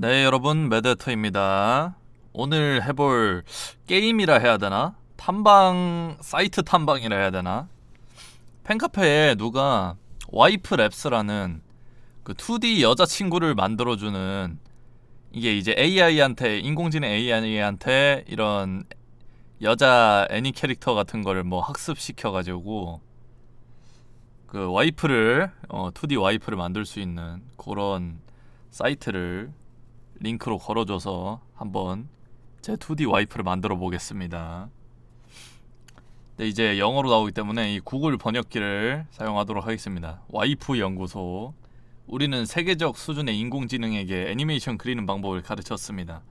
네 여러분 매드터입니다 오늘 해볼 게임이라 해야 되나? 탐방 사이트 탐방이라 해야 되나? 팬카페에 누가 와이프 랩스라는 그 2D 여자친구를 만들어주는 이게 이제 AI한테 인공지능 AI한테 이런 여자 애니 캐릭터 같은 거를 뭐 학습시켜가지고 그 와이프를 어 2D 와이프를 만들 수 있는 그런 사이트를 링크로 걸어줘서 한번 제 2D 와이프를 만들어 보겠습니다. 네, 이제 영어로 나오기 때문에 이 구글 번역기를 사용하도록 하겠습니다. 와이프 연구소. 우리는 세계적 수준의 인공지능에게 애니메이션 그리는 방법을 가르쳤습니다.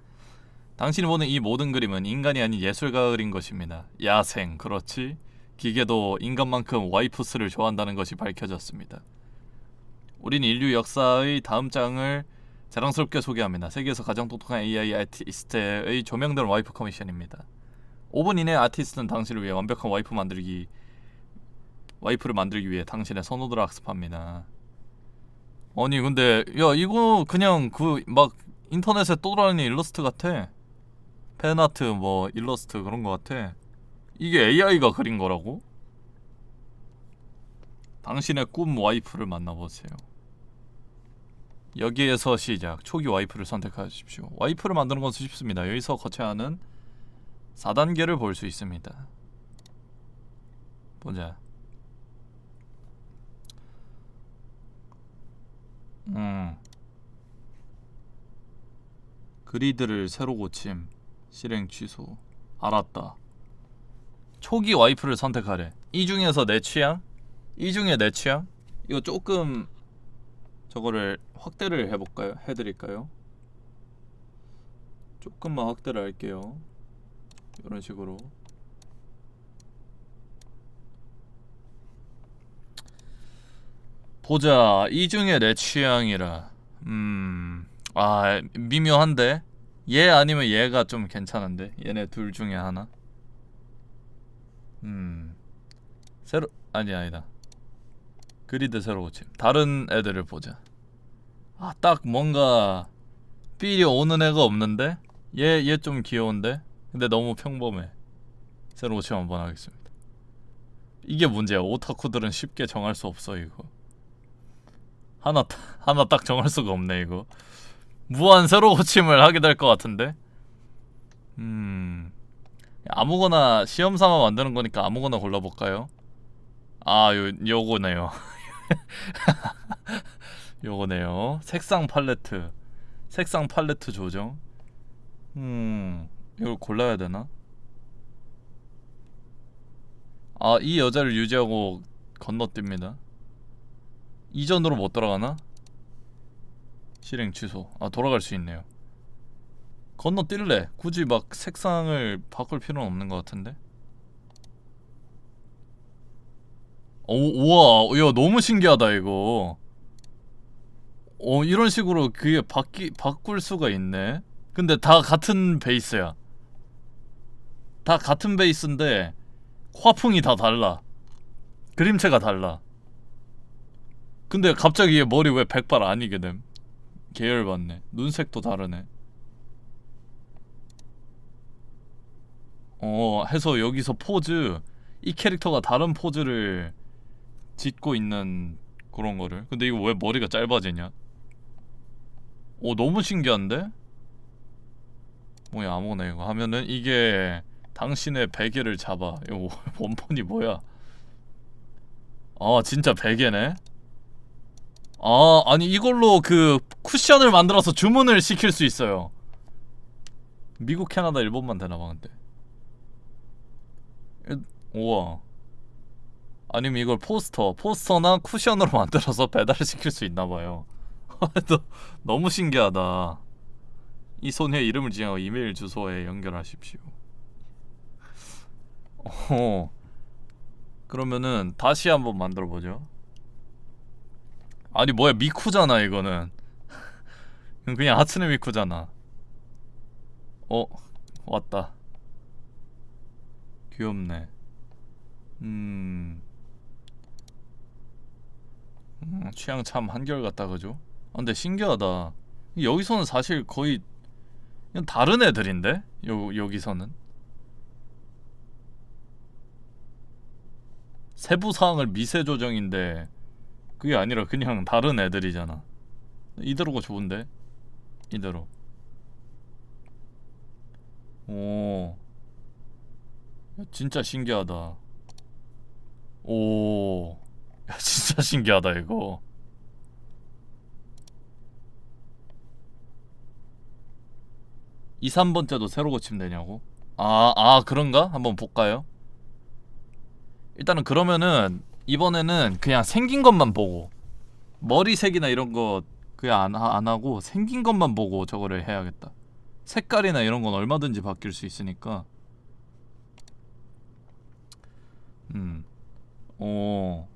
당신이 보는 이 모든 그림은 인간이 아닌 예술가가 그린 것입니다. 야생, 그렇지? 기계도 인간만큼 와이프스를 좋아한다는 것이 밝혀졌습니다. 우린 인류 역사의 다음 장을 자랑스럽게 소개합니다. 세계에서 가장 똑똑한 AI 아티스트의 조명된 와이프 커미션입니다. 5분 이내 아티스트는 당신을 위해 완벽한 와이프 만들기 와이프를 만들기 위해 당신의 선호도를 학습합니다. 아니 근데 야 이거 그냥 그 막 인터넷에 떠돌아다니는 일러스트 같아. 팬아트 뭐 일러스트 그런 거 같아. 이게 AI가 그린 거라고? 당신의 꿈 와이프를 만나보세요. 여기에서 시작. 초기 와이프를 선택하십시오. 와이프를 만드는 것은 쉽습니다. 여기서 거쳐야 하는 4단계를 볼 수 있습니다. 보자. 음. 그리드를 새로 고침. 실행 취소. 알았다. 초기 와이프를 선택하래. 이 중에서 내 취향? 이 중에 내 취향? 이거 조금 저거를 확대를 해볼까요? 해드릴까요? 조금만 확대를 할게요. 이런 식으로. 보자. 이 중에 내 취향이라. 음. 아, 미묘한데. 얘 아니면 얘가 좀 괜찮은데. 얘네 둘 중에 하나. 음. 새로 아니 아니다. 그리드 새로 고침. 다른 애들을 보자. 아, 딱 뭔가 삘이 오는 애가 없는데? 얘 얘 좀 귀여운데? 근데 너무 평범해. 새로 고침 한번 하겠습니다. 이게 문제야. 오타쿠들은 쉽게 정할 수 없어 이거. 하나 딱- 하나 딱 정할 수가 없네 이거. 무한 새로 고침을 하게 될 것 같은데. 음. 아무거나 시험 삼아 만드는 거니까 아무거나 골라볼까요? 아, 요 요거네요. 요거네요. 색상 팔레트. 색상 팔레트 조정. 음, 이걸 골라야 되나? 아, 이 여자를 유지하고 건너뜁니다. 이전으로 못 돌아가나? 실행 취소. 아, 돌아갈 수 있네요. 건너뛸래. 굳이 막 색상을 바꿀 필요는 없는 것 같은데. 오, 우와, 야, 너무 신기하다, 이거. 어, 이런 식으로 그게 바뀌, 바꿀 수가 있네. 근데 다 같은 베이스야. 다 같은 베이스인데, 화풍이 다 달라. 그림체가 달라. 근데 갑자기 얘 머리 왜 백발 아니게 됨? 계열받네. 눈색도 다르네. 어, 해서 여기서 포즈, 이 캐릭터가 다른 포즈를 짓고 있는 그런 거를. 근데 이거 왜 머리가 짧아지냐? 오, 너무 신기한데? 뭐야, 아무거나 이거 하면은 이게 당신의 베개를 잡아. 이거 원본이 뭐야? 아, 진짜 베개네? 아, 아니 이걸로 그 쿠션을 만들어서 주문을 시킬 수 있어요. 미국, 캐나다, 일본만 되나봐 근데. 일- 우와. 아니면 이걸 포스터, 포스터나 쿠션으로 만들어서 배달을 시킬 수 있나 봐요. 너- 너무 신기하다. 이 손에 이름을 지정하고 이메일 주소에 연결하십시오. 어. 그러면은 다시 한번 만들어 보죠. 아니 뭐야 미쿠잖아 이거는. 그냥 하츠네 미쿠잖아. 어 왔다. 귀엽네. 음. 음, 취향 참 한결같다 그죠? 아, 근데 신기하다. 여기서는 사실 거의 그냥 다른 애들인데 요 여기서는 세부 사항을 미세 조정인데 그게 아니라 그냥 다른 애들이잖아. 이대로가 좋은데 이대로. 오, 야, 진짜 신기하다. 오, 야, 진짜 신기하다 이거. 이 3번째도 새로 고치면 되냐고? 아, 아 그런가? 한번 볼까요? 일단은 그러면은 이번에는 그냥 생긴 것만 보고 머리색이나 이런 거 그냥 안, 하- 안 하고 생긴 것만 보고 저거를 해야겠다. 색깔이나 이런 건 얼마든지 바뀔 수 있으니까. 음. 오.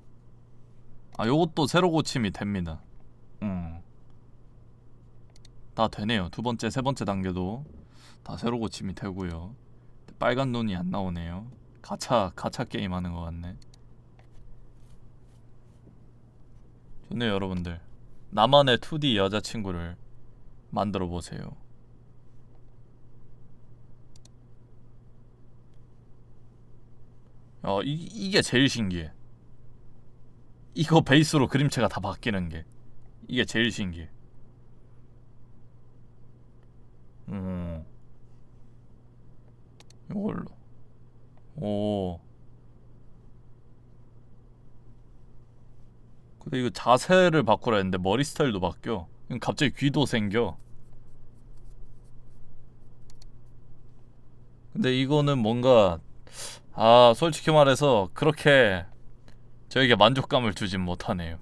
아, 요것도 새로 고침이 됩니다. 음. 다 되네요. 두 번째, 세 번째 단계도 다 새로 고침이 되고요. 빨간 눈이 안 나오네요. 가차 가차 게임 하는 것 같네. 좋네요, 여러분들. 나만의 2D 여자친구를 만들어 보세요. 어, 이, 이게 제일 신기해. 이거 베이스로 그림체가 다 바뀌는 게 이게 제일 신기해. 음. 이걸로. 오. 근데 이거 자세를 바꾸라 했는데 머리 스타일도 바뀌어. 갑자기 귀도 생겨. 근데 이거는 뭔가 아 솔직히 말해서 그렇게 저에게 만족감을 주진 못하네요.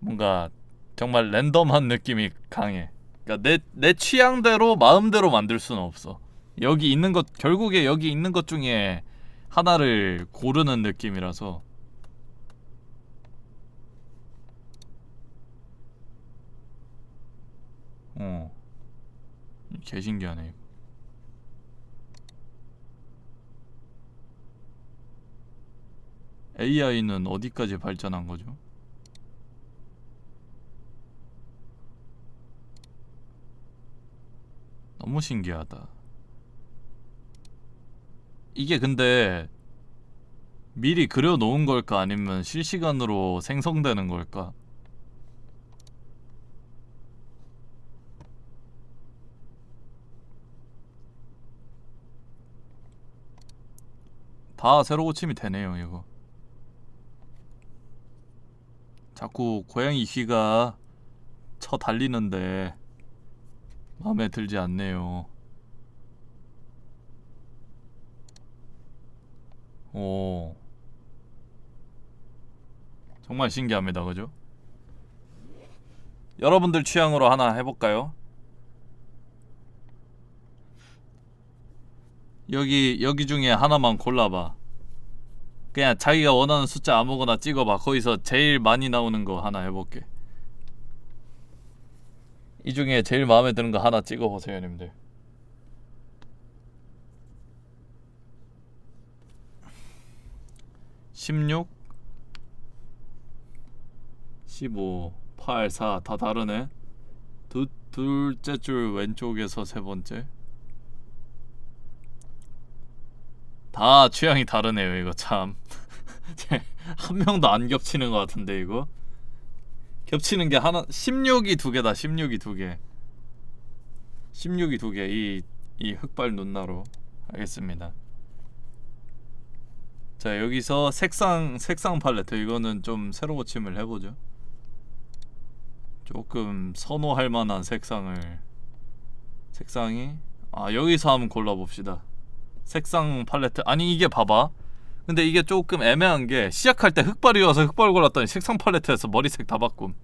뭔가 정말 랜덤한 느낌이 강해. 그러니까 내, 내 취향대로 마음대로 만들 수는 없어. 여기 있는 것 결국에 여기 있는 것 중에 하나를 고르는 느낌이라서 어. 개 신기하네. 이거. AI는 어디까지 발전한 거죠? 너무 신기하다. 이게 근데 미리 그려놓은 걸까 아니면 실시간으로 생성되는 걸까? 다 새로 고침이 되네요, 이거. 자꾸 고양이 귀가 쳐 달리는데 마음에 들지 않네요. 오. 정말 신기합니다. 그죠? 여러분들 취향으로 하나 해볼까요? 여기 여기 중에 하나만 골라봐. 그냥 자기가 원하는 숫자 아무거나 찍어봐. 거기서 제일 많이 나오는 거 하나 해볼게. 이 중에 제일 마음에 드는 거 하나 찍어보세요, 형님들. 십육, 십오, 팔, 사 다 다르네. 두 둘째 줄 왼쪽에서 세 번째. 다 취향이 다르네요, 이거 참. 한 명도 안 겹치는 것 같은데 이거. 겹치는 게 하나 16이 두 개다. 16이 두 개. 16이 두 개. 이 이 흑발 눈나루. 알겠습니다. 자, 여기서 색상 색상 팔레트 이거는 좀 새로 고침을 해 보죠. 조금 선호할 만한 색상을 색상이 아, 여기서 한번 골라 봅시다. 색상 팔레트? 아니 이게 봐봐. 근데 이게 조금 애매한 게 시작할 때 흑발이어서 흑발 골랐더니 색상 팔레트에서 머리색 다 바꿈.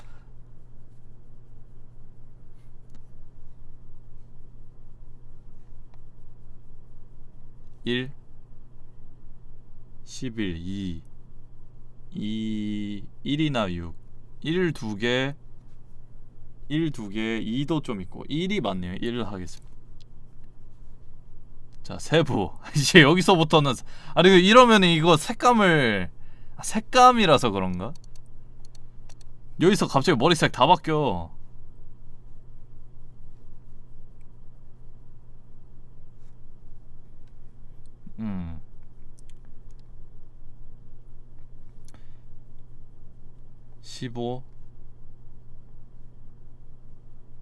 1 11 2 2 1이나 6 1 2개 1 2개 2도 좀 있고 1이 맞네요. 1을 하겠습니다 자 세부 이제 여기서부터는 아니 이러면 이거 색감을 아, 색감이라서 그런가? 여기서 갑자기 머리색 다 바뀌어. 음. 십오.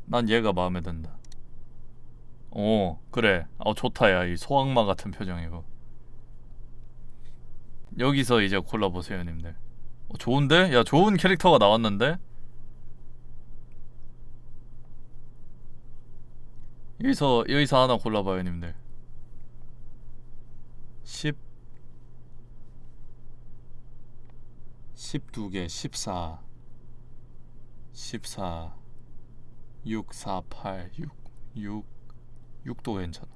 난 얘가 마음에 든다. 오, 그래. 어, 좋다, 야. 이 소악마 같은 표정이고. 여기서 이제 골라보세요, 님들. 어, 좋은데? 야, 좋은 캐릭터가 나왔는데? 여기서, 여기서 하나 골라봐요, 님들. 10 12개 14 14 6 4 8 6 6 6도 괜찮아.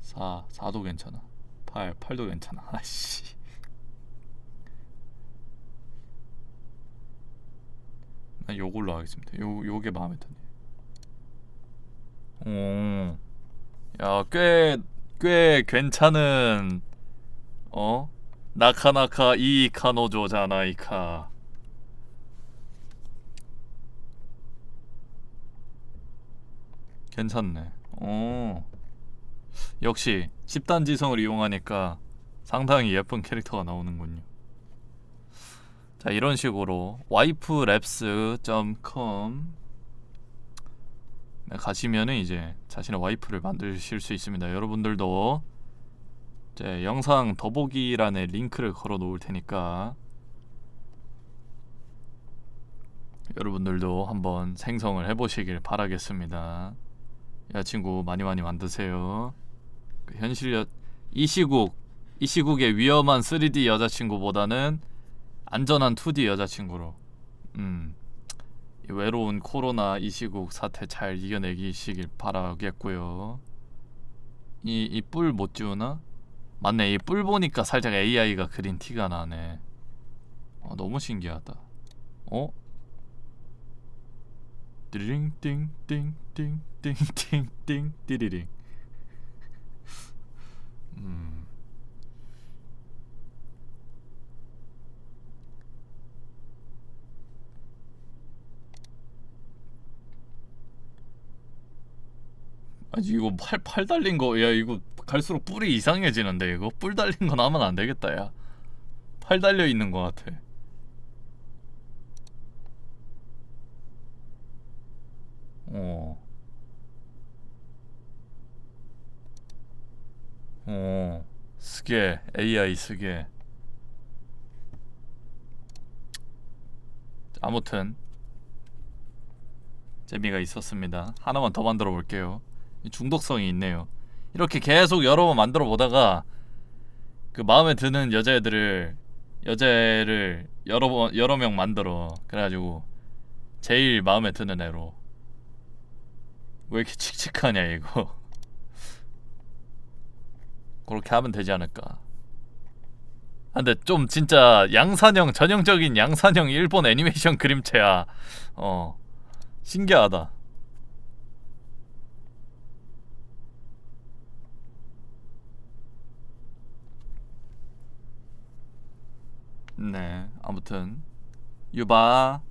4 4도 괜찮아. 8 8도 괜찮아. 아씨. 난 요걸로 하겠습니다. 요 요게 마음에 드네. 오 야 꽤 꽤 괜찮은 어? 나카나카 이 카노조잖아이카. 괜찮네 어 역시 집단 지성을 이용하니까 상당히 예쁜 캐릭터가 나오는군요 자 이런 식으로 와이프랩스.com 네, 가시면은 이제 자신의 와이프를 만드실 수 있습니다. 여러분들도 제 영상 더보기란에 링크를 걸어 놓을 테니까 여러분들도 한번 생성을 해보시길 바라겠습니다. 여자친구 많이 많이 만드세요. 그 현실 여... 이 시국 이 시국의 위험한 3D 여자친구보다는 안전한 2D 여자친구로 음. 이 외로운 코로나 이 시국 사태 잘 이겨내기시길 바라겠고요. 이 이 뿔 못 지우나? 맞네 이 뿔 보니까 살짝 AI가 그린 티가 나네. 어, 너무 신기하다. 어? 띠링 띵띵띵 띵띵띵 띠리링. 음. 아니 이거 팔, 팔 달린 거, 야 이거 갈수록 뿔이 이상해지는데 이거 뿔 달린 건 하면 안 되겠다 야. 팔 달려 있는 거 같아. 어. 어. 스게 AI 스게. 아무튼 재미가 있었습니다. 하나만 더 만들어 볼게요. 중독성이 있네요. 이렇게 계속 여러 번 만들어 보다가 그 마음에 드는 여자애들을 여자애를 여러 번 여러 명 만들어 그래가지고 제일 마음에 드는 애로 왜 이렇게 칙칙하냐 이거 그렇게 하면 되지 않을까. 아, 근데 좀 진짜 양산형 전형적인 양산형 일본 애니메이션 그림체야. 어 신기하다. 네, 아무튼 유바